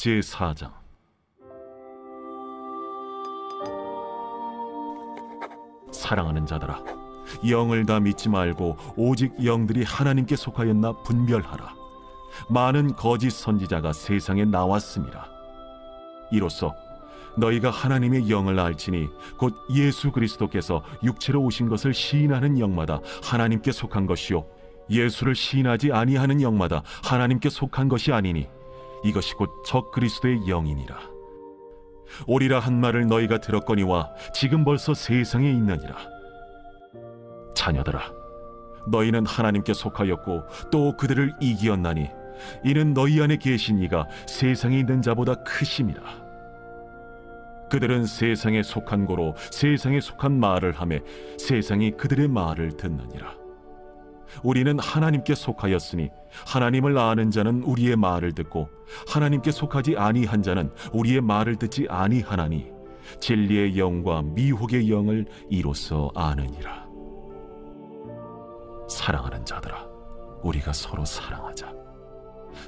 제4장. 사랑하는 자들아 영을 다 믿지 말고 오직 영들이 하나님께 속하였나 분별하라. 많은 거짓 선지자가 세상에 나왔습니다. 이로써 너희가 하나님의 영을 알지니 곧 예수 그리스도께서 육체로 오신 것을 시인하는 영마다 하나님께 속한 것이요 예수를 시인하지 아니하는 영마다 하나님께 속한 것이 아니니 이것이 곧 적 그리스도의 영이니라. 오리라 한 말을 너희가 들었거니와 지금 벌써 세상에 있느니라. 자녀들아 너희는 하나님께 속하였고 또 그들을 이기었나니 이는 너희 안에 계신 이가 세상에 있는 자보다 크심이라. 그들은 세상에 속한 고로 세상에 속한 말을 하매 세상이 그들의 말을 듣느니라 우리는 하나님께 속하였으니 하나님을 아는 자는 우리의 말을 듣고 하나님께 속하지 아니한 자는 우리의 말을 듣지 아니하나니 진리의 영과 미혹의 영을 이로써 아느니라. 사랑하는 자들아 우리가 서로 사랑하자.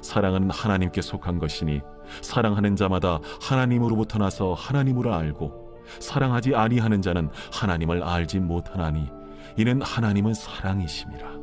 사랑은 하나님께 속한 것이니 사랑하는 자마다 하나님으로부터 나서 하나님으로 알고 사랑하지 아니하는 자는 하나님을 알지 못하나니 이는 하나님은 사랑이심이라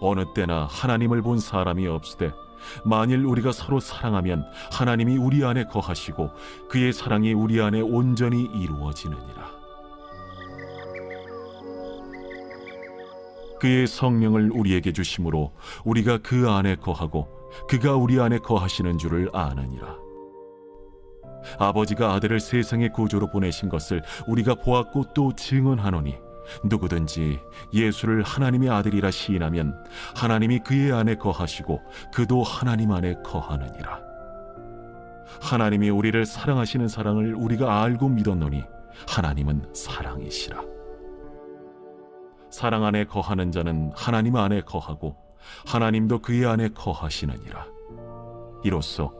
어느 때나 하나님을 본 사람이 없으되 만일 우리가 서로 사랑하면 하나님이 우리 안에 거하시고 그의 사랑이 우리 안에 온전히 이루어지느니라. 그의 성령을 우리에게 주심으로 우리가 그 안에 거하고 그가 우리 안에 거하시는 줄을 아느니라. 아버지가 아들을 세상의 구조로 보내신 것을 우리가 보았고 또 증언하노니 누구든지 예수를 하나님의 아들이라 시인하면 하나님이 그의 안에 거하시고 그도 하나님 안에 거하느니라. 하나님이 우리를 사랑하시는 사랑을 우리가 알고 믿었노니 하나님은 사랑이시라. 사랑 안에 거하는 자는 하나님 안에 거하고 하나님도 그의 안에 거하시느니라. 이로써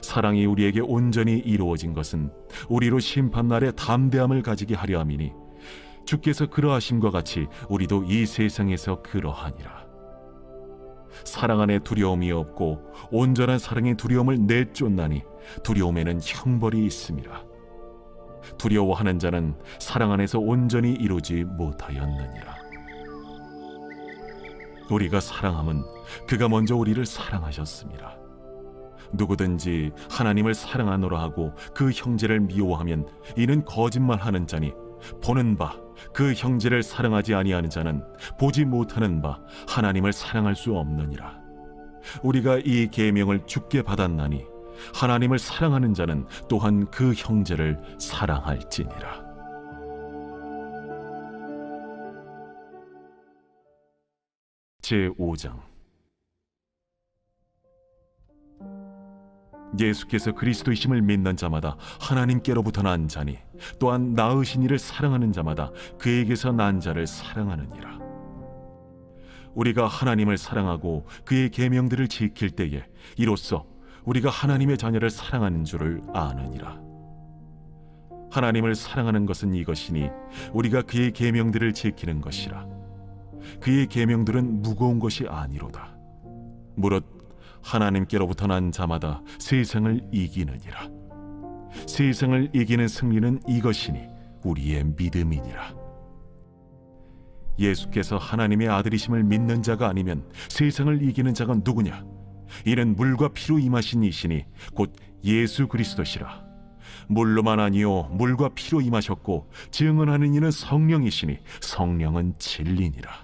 사랑이 우리에게 온전히 이루어진 것은 우리로 심판날에 담대함을 가지게 하려 함이니 주께서 그러하심과 같이 우리도 이 세상에서 그러하니라. 사랑 안에 두려움이 없고 온전한 사랑의 두려움을 내쫓나니 두려움에는 형벌이 있습니다. 두려워하는 자는 사랑 안에서 온전히 이루지 못하였느니라. 우리가 사랑함은 그가 먼저 우리를 사랑하셨습니다. 누구든지 하나님을 사랑하노라 하고 그 형제를 미워하면 이는 거짓말하는 자니 보는 바 그 형제를 사랑하지 아니하는 자는 보지 못하는 바 하나님을 사랑할 수 없느니라. 우리가 이 계명을 주께 받았나니 하나님을 사랑하는 자는 또한 그 형제를 사랑할지니라. 제 5장 예수께서 그리스도이심을 믿는 자마다 하나님께로부터 난 자니 또한 나으신 이를 사랑하는 자마다 그에게서 난 자를 사랑하느니라. 우리가 하나님을 사랑하고 그의 계명들을 지킬 때에 이로써 우리가 하나님의 자녀를 사랑하는 줄을 아느니라. 하나님을 사랑하는 것은 이것이니 우리가 그의 계명들을 지키는 것이라. 그의 계명들은 무거운 것이 아니로다. 무릇 하나님께로부터 난 자마다 세상을 이기느니라. 세상을 이기는 승리는 이것이니 우리의 믿음이니라. 예수께서 하나님의 아들이심을 믿는 자가 아니면 세상을 이기는 자가 누구냐? 이는 물과 피로 임하신 이시니 곧 예수 그리스도시라. 물로만 아니요 물과 피로 임하셨고 증언하는 이는 성령이시니 성령은 진리니라.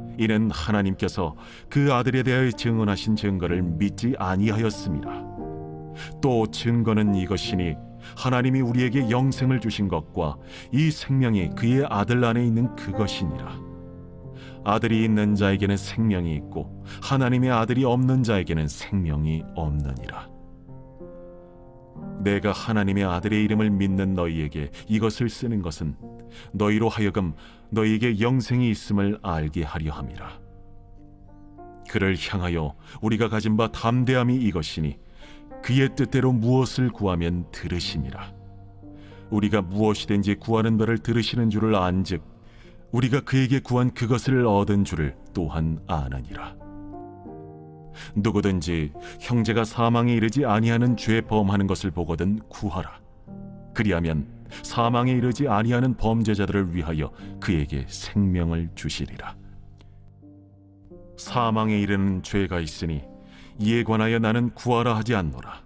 이는 하나님께서 그 아들에 대하여 증언하신 증거를 믿지 아니하였습니다. 또 증거는 이것이니 하나님이 우리에게 영생을 주신 것과 이 생명이 그의 아들 안에 있는 그것이니라. 아들이 있는 자에게는 생명이 있고 하나님의 아들이 없는 자에게는 생명이 없느니라. 내가 하나님의 아들의 이름을 믿는 너희에게 이것을 쓰는 것은 너희로 하여금 너희에게 영생이 있음을 알게 하려 함이라. 그를 향하여 우리가 가진 바 담대함이 이것이니 그의 뜻대로 무엇을 구하면 들으심이라. 우리가 무엇이든지 구하는 바를 들으시는 줄을 안즉 우리가 그에게 구한 그것을 얻은 줄을 또한 아느니라. 누구든지 형제가 사망에 이르지 아니하는 죄 범하는 것을 보거든 구하라. 그리하면 사망에 이르지 아니하는 범죄자들을 위하여 그에게 생명을 주시리라. 사망에 이르는 죄가 있으니 이에 관하여 나는 구하라 하지 않노라.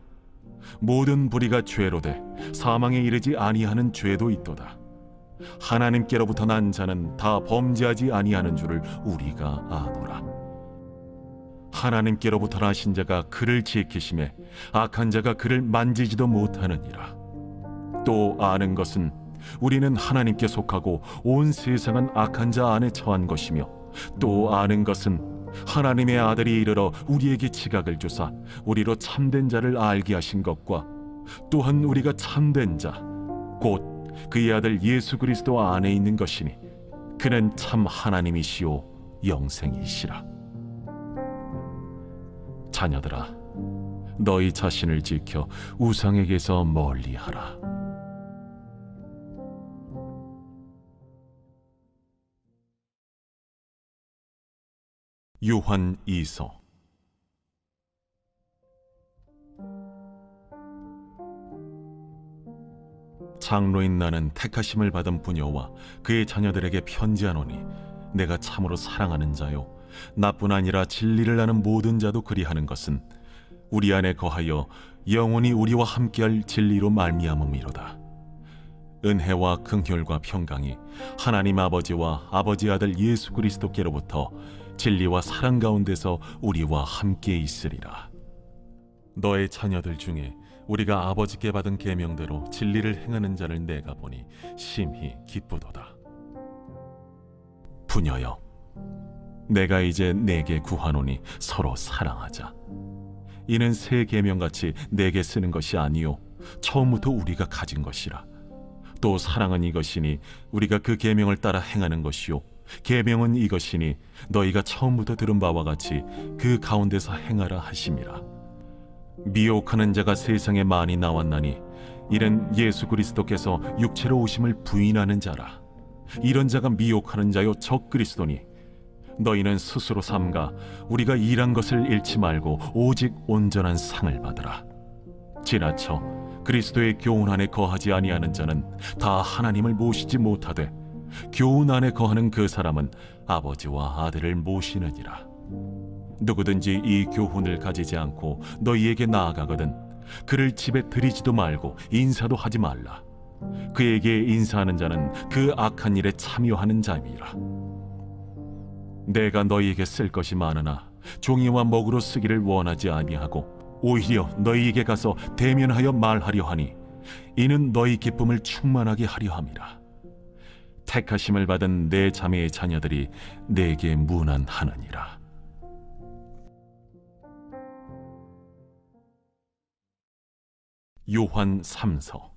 모든 불의가 죄로 돼 사망에 이르지 아니하는 죄도 있도다. 하나님께로부터 난 자는 다 범죄하지 아니하는 줄을 우리가 아노라. 하나님께로부터 나신 자가 그를 지키심에 악한 자가 그를 만지지도 못하느니라. 또 아는 것은 우리는 하나님께 속하고 온 세상은 악한 자 안에 처한 것이며 또 아는 것은 하나님의 아들이 이르러 우리에게 지각을 주사 우리로 참된 자를 알게 하신 것과 또한 우리가 참된 자 곧 그의 아들 예수 그리스도 안에 있는 것이니 그는 참 하나님이시요 영생이시라. 자녀들아 너희 자신을 지켜 우상에게서 멀리하라 요한 2서. 장로인 나는 택하심을 받은 부녀와 그의 자녀들에게 편지하노니 내가 참으로 사랑하는 자요. 나뿐 아니라 진리를 아는 모든 자도 그리하는 것은 우리 안에 거하여 영원히 우리와 함께할 진리로 말미암음이로다. 은혜와 긍휼과 평강이 하나님 아버지와 아버지 아들 예수 그리스도께로부터 진리와 사랑 가운데서 우리와 함께 있으리라. 너의 자녀들 중에 우리가 아버지께 받은 계명대로 진리를 행하는 자를 내가 보니 심히 기쁘도다. 부녀여, 내가 이제 내게 구하노니 서로 사랑하자. 이는 새 계명같이 내게 쓰는 것이 아니요 처음부터 우리가 가진 것이라. 또 사랑은 이것이니 우리가 그 계명을 따라 행하는 것이요. 계명은 이것이니 너희가 처음부터 들은 바와 같이 그 가운데서 행하라 하심이라. 미혹하는 자가 세상에 많이 나왔나니 이는 예수 그리스도께서 육체로 오심을 부인하는 자라. 이런 자가 미혹하는 자요 적 그리스도니 너희는 스스로 삼가 우리가 일한 것을 잃지 말고 오직 온전한 상을 받으라. 지나쳐 그리스도의 교훈 안에 거하지 아니하는 자는 다 하나님을 모시지 못하되 교훈 안에 거하는 그 사람은 아버지와 아들을 모시느니라. 누구든지 이 교훈을 가지지 않고 너희에게 나아가거든 그를 집에 들이지도 말고 인사도 하지 말라. 그에게 인사하는 자는 그 악한 일에 참여하는 자임이라. 내가 너희에게 쓸 것이 많으나 종이와 먹으로 쓰기를 원하지 아니하고 오히려 너희에게 가서 대면하여 말하려 하니 이는 너희 기쁨을 충만하게 하려 함이라. 택하심을 받은 내 자매의 자녀들이 내게 문안하느니라. 요한 3서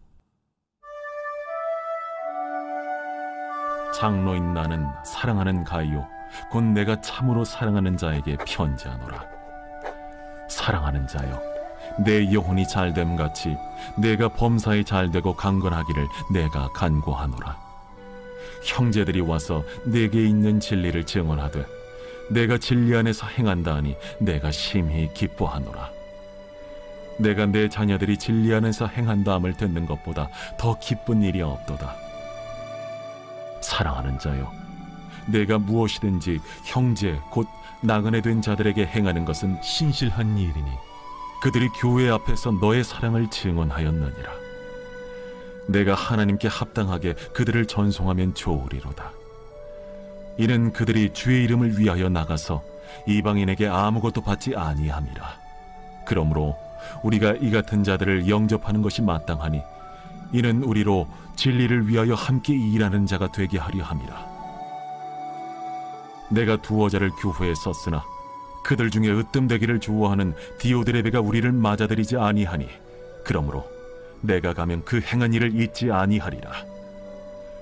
장로인 나는 사랑하는 가이요 곧 내가 참으로 사랑하는 자에게 편지하노라. 사랑하는 자여 내 영혼이 잘됨 같이 내가 범사에 잘되고 강건하기를 내가 간구하노라. 형제들이 와서 내게 있는 진리를 증언하되 내가 진리 안에서 행한다 하니 내가 심히 기뻐하노라 내가 내 자녀들이 진리 안에서 행한다 함을 듣는 것보다 더 기쁜 일이 없도다 사랑하는 자여 내가 무엇이든지 형제 곧 나그네 된 자들에게 행하는 것은 신실한 일이니 그들이 교회 앞에서 너의 사랑을 증언하였느니라. 내가 하나님께 합당하게 그들을 전송하면 좋으리로다. 이는 그들이 주의 이름을 위하여 나가서 이방인에게 아무것도 받지 아니함이라. 그러므로 우리가 이 같은 자들을 영접하는 것이 마땅하니 이는 우리로 진리를 위하여 함께 일하는 자가 되게 하려 함이라. 내가 두어 자를 교회에 썼으나 그들 중에 으뜸되기를 좋아하는 디오드레베가 우리를 맞아들이지 아니하니 그러므로 내가 가면 그 행한 일을 잊지 아니하리라.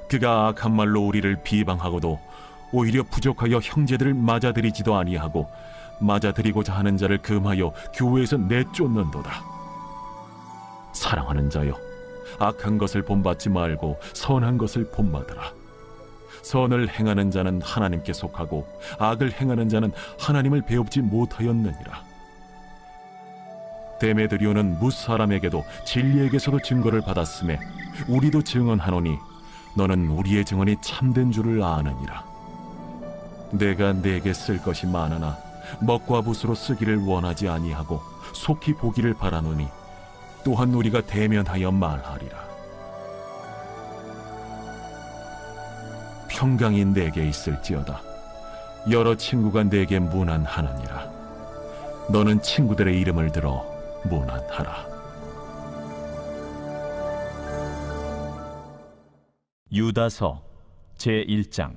그가 악한 말로 우리를 비방하고도 오히려 부족하여 형제들을 맞아들이지도 아니하고 맞아들이고자 하는 자를 금하여 교회에서 내쫓는도다. 사랑하는 자여, 악한 것을 본받지 말고 선한 것을 본받으라. 선을 행하는 자는 하나님께 속하고 악을 행하는 자는 하나님을 배웁지 못하였느니라. 데메드리오는 무 사람에게도 진리에게서도 증거를 받았음에 우리도 증언하노니 너는 우리의 증언이 참된 줄을 아느니라. 내가 내게 쓸 것이 많으나 먹과 붓으로 쓰기를 원하지 아니하고 속히 보기를 바라노니 또한 우리가 대면하여 말하리라. 평강이 내게 있을지어다. 여러 친구가 내게 무난하느니라. 너는 친구들의 이름을 들어 무난하라. 유다서 제1장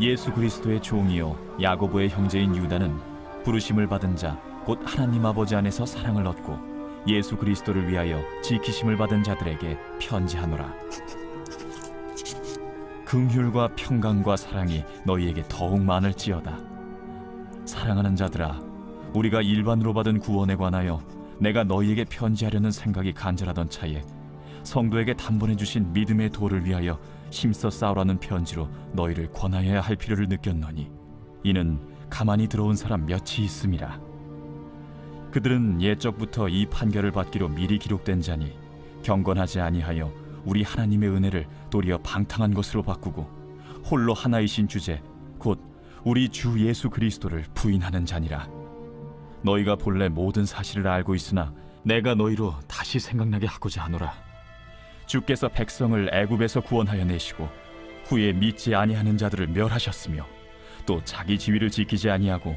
예수 그리스도의 종이요 야고보의 형제인 유다는 부르심을 받은 자 곧 하나님 아버지 안에서 사랑을 얻고 예수 그리스도를 위하여 지키심을 받은 자들에게 편지하노라. 긍휼과 평강과 사랑이 너희에게 더욱 많을지어다. 사랑하는 자들아 우리가 일반으로 받은 구원에 관하여 내가 너희에게 편지하려는 생각이 간절하던 차에 성도에게 단번에 주신 믿음의 도를 위하여 힘써 싸우라는 편지로 너희를 권하여야 할 필요를 느꼈노니 이는 가만히 들어온 사람 몇이 있음이라 그들은 옛적부터 이 판결을 받기로 미리 기록된 자니 경건하지 아니하여 우리 하나님의 은혜를 도리어 방탕한 것으로 바꾸고 홀로 하나이신 주제 곧 우리 주 예수 그리스도를 부인하는 자니라 너희가 본래 모든 사실을 알고 있으나 내가 너희로 다시 생각나게 하고자 하노라. 주께서 백성을 애굽에서 구원하여 내시고 후에 믿지 아니하는 자들을 멸하셨으며 또 자기 지위를 지키지 아니하고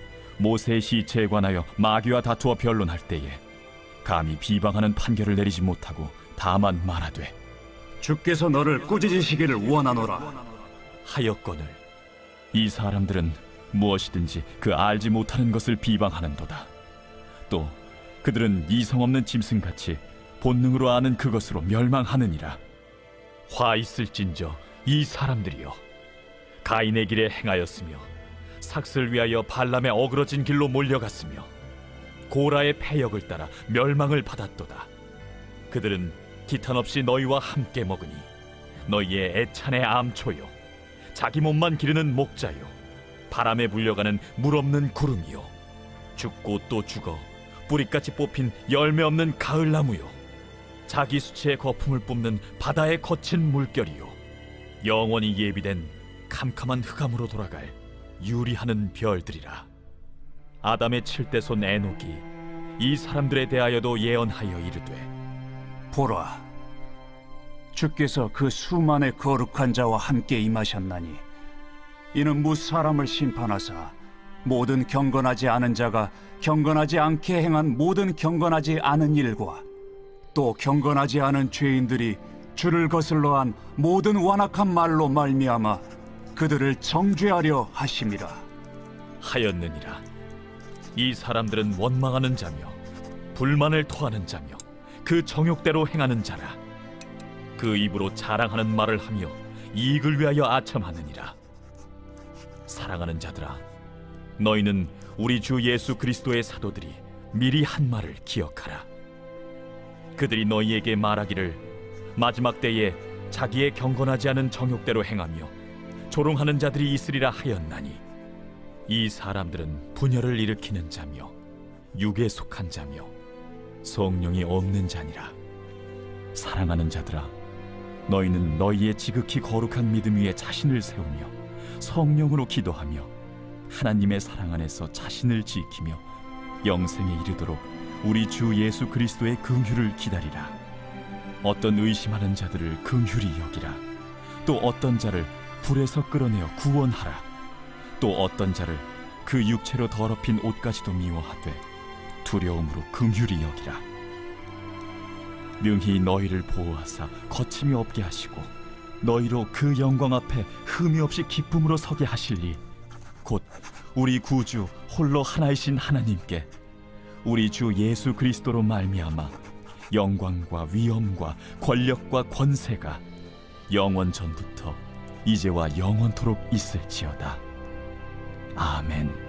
모세의 시체에 관하여 마귀와 다투어 변론할 때에 감히 비방하는 판결을 내리지 못하고 다만 말하되 주께서 너를 꾸짖으시기를 원하노라. 하였거늘 이 사람들은 무엇이든지 그 알지 못하는 것을 비방하는도다. 또 그들은 이성 없는 짐승같이 본능으로 아는 그것으로 멸망하느니라. 화 있을진저 이 사람들이여 가인의 길에 행하였으며 삭슬 위하여 발람의 어그러진 길로 몰려갔으며 고라의 패역을 따라 멸망을 받았도다. 그들은 기탄 없이 너희와 함께 먹으니 너희의 애찬의 암초요 자기 몸만 기르는 목자요 바람에 불려가는 물 없는 구름이요 죽고 또 죽어 뿌리같이 뽑힌 열매 없는 가을나무요 자기 수치의 거품을 뿜는 바다의 거친 물결이요 영원히 예비된 캄캄한 흑암으로 돌아갈 유리하는 별들이라. 아담의 칠대손 에녹이 이 사람들에 대하여도 예언하여 이르되 보라, 주께서 그 수만의 거룩한 자와 함께 임하셨나니 이는 무 사람을 심판하사 모든 경건하지 않은 자가 경건하지 않게 행한 모든 경건하지 않은 일과 또 경건하지 않은 죄인들이 주를 거슬러 한 모든 완악한 말로 말미암아 그들을 정죄하려 하심이라. 하였느니라 이 사람들은 원망하는 자며 불만을 토하는 자며 그 정욕대로 행하는 자라 그 입으로 자랑하는 말을 하며 이익을 위하여 아첨하느니라 사랑하는 자들아 너희는 우리 주 예수 그리스도의 사도들이 미리 한 말을 기억하라. 그들이 너희에게 말하기를 마지막 때에 자기의 경건하지 않은 정욕대로 행하며 조롱하는 자들이 있으리라 하였나니 이 사람들은 분열을 일으키는 자며 육에 속한 자며 성령이 없는 자니라. 사랑하는 자들아, 너희는 너희의 지극히 거룩한 믿음 위에 자신을 세우며 성령으로 기도하며 하나님의 사랑 안에서 자신을 지키며 영생에 이르도록 우리 주 예수 그리스도의 긍휼을 기다리라. 어떤 의심하는 자들을 긍휼히 여기라. 또 어떤 자를 불에서 끌어내어 구원하라. 또 어떤 자를 그 육체로 더럽힌 옷까지도 미워하되 두려움으로 긍휼히 여기라. 능히 너희를 보호하사 거침이 없게 하시고 너희로 그 영광 앞에 흠이 없이 기쁨으로 서게 하실리 곧 우리 구주 홀로 하나이신 하나님께 우리 주 예수 그리스도로 말미암아 영광과 위엄과 권력과 권세가 영원 전부터 이제와 영원토록 있을지어다 아멘.